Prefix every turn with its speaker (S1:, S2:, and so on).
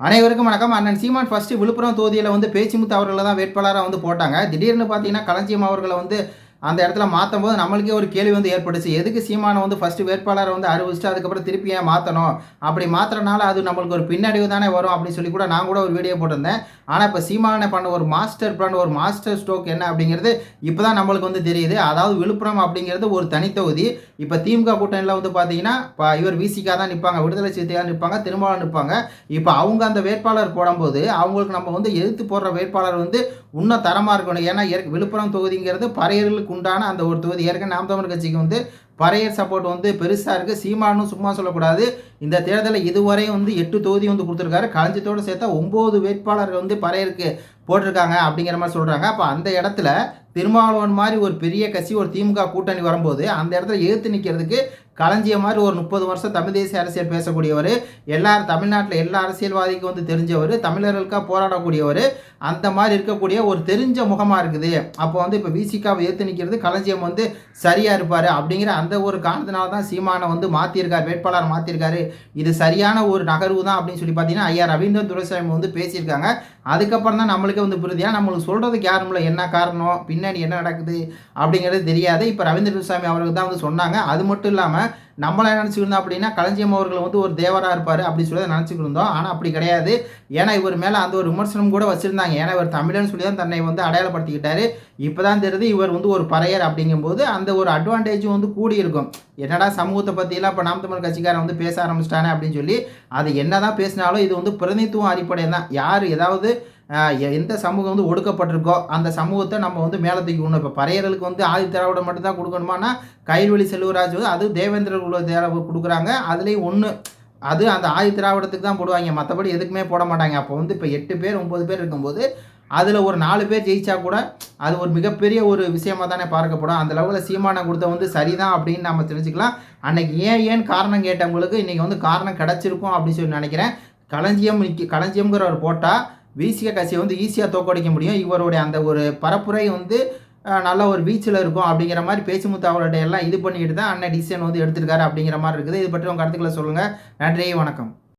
S1: அனைவருக்கும் வணக்கம். அண்ணன் சீமான் ஃபர்ஸ்ட் விழுப்புரம் தொகுதியில் வந்து பேச்சுமுத்து அவர்களை தான் வேட்பாளராக வந்து போட்டாங்க. திடீர்னு பார்த்தீங்கன்னா களஞ்சியம் அவர்களை வந்து அந்த இடத்துல மாற்றும் போது நம்மளுக்கே ஒரு கேள்வி வந்து ஏற்பட்டுச்சு. எதுக்கு சீமானை வந்து ஃபஸ்ட்டு வேட்பாளரை வந்து அறிவிச்சிட்டு அதுக்கப்புறம் திருப்பி ஏன் மாற்றணும் அப்படி மாற்றுறனால அது நம்மளுக்கு ஒரு பின்னடைவு தானே வரும் அப்படின்னு சொல்லி கூட நான் கூட ஒரு வீடியோ போட்டிருந்தேன். ஆனால் இப்போ சீமானை பண்ண ஒரு மாஸ்டர் பிளான் ஒரு மாஸ்டர் ஸ்ட்ரோக் என்ன அப்படிங்கிறது இப்போ தான் நம்மளுக்கு வந்து தெரியுது. அதாவது விழுப்புரம் அப்படிங்கிறது ஒரு தனித்தொகுதி. இப்போ திமுக கூட்டணியில் வந்து பார்த்தீங்கன்னா இப்போ இவர் விசிகா தான் நிற்பாங்க விடுதலை சிறுத்தையாக நிற்பாங்க திருமாவளம் நிற்பாங்க இப்போ அவங்க அந்த வேட்பாளர் போடும்போது அவங்களுக்கு நம்ம வந்து எதிர்த்து போடுற வேட்பாளர் வந்து இன்னும் தரமாக இருக்கணும். ஏன்னா விழுப்புரம் தொகுதிங்கிறது பறையர்களுக்கு உண்டான அந்த ஒரு தொகுதி. ஏற்கனவே நாம் தமிழ் கட்சிக்கு வந்து பறையர் சப்போர்ட் வந்து பெருசாக இருக்குது சீமானும் சும்மா சொல்லக்கூடாது. இந்த தேர்தலில் இதுவரையும் வந்து எட்டு தொகுதி வந்து கொடுத்துருக்காரு. களஞ்சியத்தோடு சேர்த்தா ஒம்பது வேட்பாளர்கள் வந்து பறையருக்கு போட்டிருக்காங்க அப்படிங்கிற மாதிரி சொல்கிறாங்க அப்போ அந்த இடத்துல திருமாவளவன் மாதிரி ஒரு பெரிய கட்சி ஒரு திமுக கூட்டணி வரும்போது அந்த இடத்துல எதிர்த்து நிற்கிறதுக்கு களஞ்சிய மாதிரி ஒரு முப்பது வருஷம் தமிழ் தேசிய அரசியல் பேசக்கூடியவர் எல்லாரும் தமிழ்நாட்டில் எல்லா அரசியல்வாதிக்கும் வந்து தெரிஞ்சவர் தமிழர்களுக்காக போராடக்கூடியவர் அந்த மாதிரி இருக்கக்கூடிய ஒரு தெரிஞ்ச முகமாக இருக்குது. அப்போ வந்து இப்போ விசிகாவை ஏற்று நிற்கிறது களஞ்சியம் வந்து சரியாக இருப்பார் அப்படிங்கிற அந்த அந்த ஒரு காரணத்தினால தான் சீமானை வந்து மாற்றிருக்கார் வேட்பாளர் மாற்றிருக்காரு இது சரியான ஒரு நகர்வு தான் அப்படின்னு சொல்லி பார்த்தீங்கன்னா ஐயா ரவீந்திரன் துரைசாமி வந்து பேசியிருக்காங்க. அதுக்கப்புறம் தான் நம்மளுக்கே வந்து புரிதியாக நம்மளுக்கு சொல்கிறதுக்கு யாரும் இல்லை என்ன காரணம் பின்னாடி என்ன நடக்குது அப்படிங்கிறது தெரியாது. இப்போ ரவீந்திர துரைசாமி அவர்கள் தான் வந்து சொன்னாங்க. அது மட்டும் இல்லாமல் நம்மள நினச்சிக்கிருந்தோம் அப்படின்னா களஞ்சியம் அவர்கள் வந்து ஒரு தேவராக இருப்பார் அப்படி சொல்லி தான் இருந்தோம். ஆனால் அப்படி கிடையாது. ஏன்னா இவர் மேலே அந்த ஒரு விமர்சனம் கூட வச்சுருந்தாங்க. ஏன்னா இவர் தமிழன் சொல்லி தான் தன்னை வந்து அடையாளப்படுத்திக்கிட்டாரு. இப்போ தான் தெரியுது இவர் வந்து ஒரு பறையர் அப்படிங்கும்போது அந்த ஒரு அட்வான்டேஜும் வந்து கூடி இருக்கும் என்னடா சமூகத்தை பற்றியெல்லாம் இப்போ நாம் தமிழ் கட்சிக்காரன் வந்து பேச ஆரம்பிச்சிட்டானே அப்படின்னு சொல்லி அது என்ன தான் பேசினாலும் இது வந்து பிரதிநிதித்துவம் அடிப்படையில் தான் யார் ஏதாவது எந்த சமூகம் வந்து ஒடுக்கப்பட்டிருக்கோ அந்த சமூகத்தை நம்ம வந்து மேலே தூக்கணும் இப்போ பறையர்களுக்கு வந்து ஆதி திராவிடம் மட்டும்தான் கொடுக்கணுமானா கைல்வெளி செல்வராஜ் வந்து அது தேவேந்திர குல தேவை கொடுக்குறாங்க. அதுலேயும் ஒன்று அது அந்த ஆதி திராவிடத்துக்கு தான் போடுவாங்க. மற்றபடி எதுக்குமே போட மாட்டாங்க. அப்போ வந்து இப்போ எட்டு பேர் ஒம்பது பேர் இருக்கும்போது அதில் ஒரு நாலு பேர் ஜெயிச்சா கூட அது ஒரு மிகப்பெரிய ஒரு விஷயமாக தானே பார்க்கப்படும். அந்த லெவலில் சீமானை கொடுத்த வந்து சரிதான் அப்படின்னு நம்ம தெரிஞ்சுக்கலாம். அன்னைக்கு ஏன் ஏன் காரணம் கேட்டவங்களுக்கு இன்றைக்கி வந்து காரணம் கிடச்சிருக்கும் அப்படின்னு சொல்லி நினைக்கிறேன். களஞ்சியம் களஞ்சியம்ங்கிற ஒரு போட்டால் வீசிய கட்சியை வந்து ஈஸியாக தோக்கடிக்க முடியும். இவருடைய அந்த ஒரு பரப்புரை வந்து நல்ல ஒரு வீச்சில் இருக்கும் அப்படிங்கிற மாதிரி பேச்சுமுத்து அவர்கிட்ட எல்லாம் இது பண்ணிக்கிட்டு தான் அண்ணன் டிசிஷன் வந்து எடுத்திருக்காரு அப்படிங்கிற மாதிரி இருக்குது. இது பற்றி உங்கள் கருத்துக்களை சொல்லுங்கள் நன்றி வணக்கம்.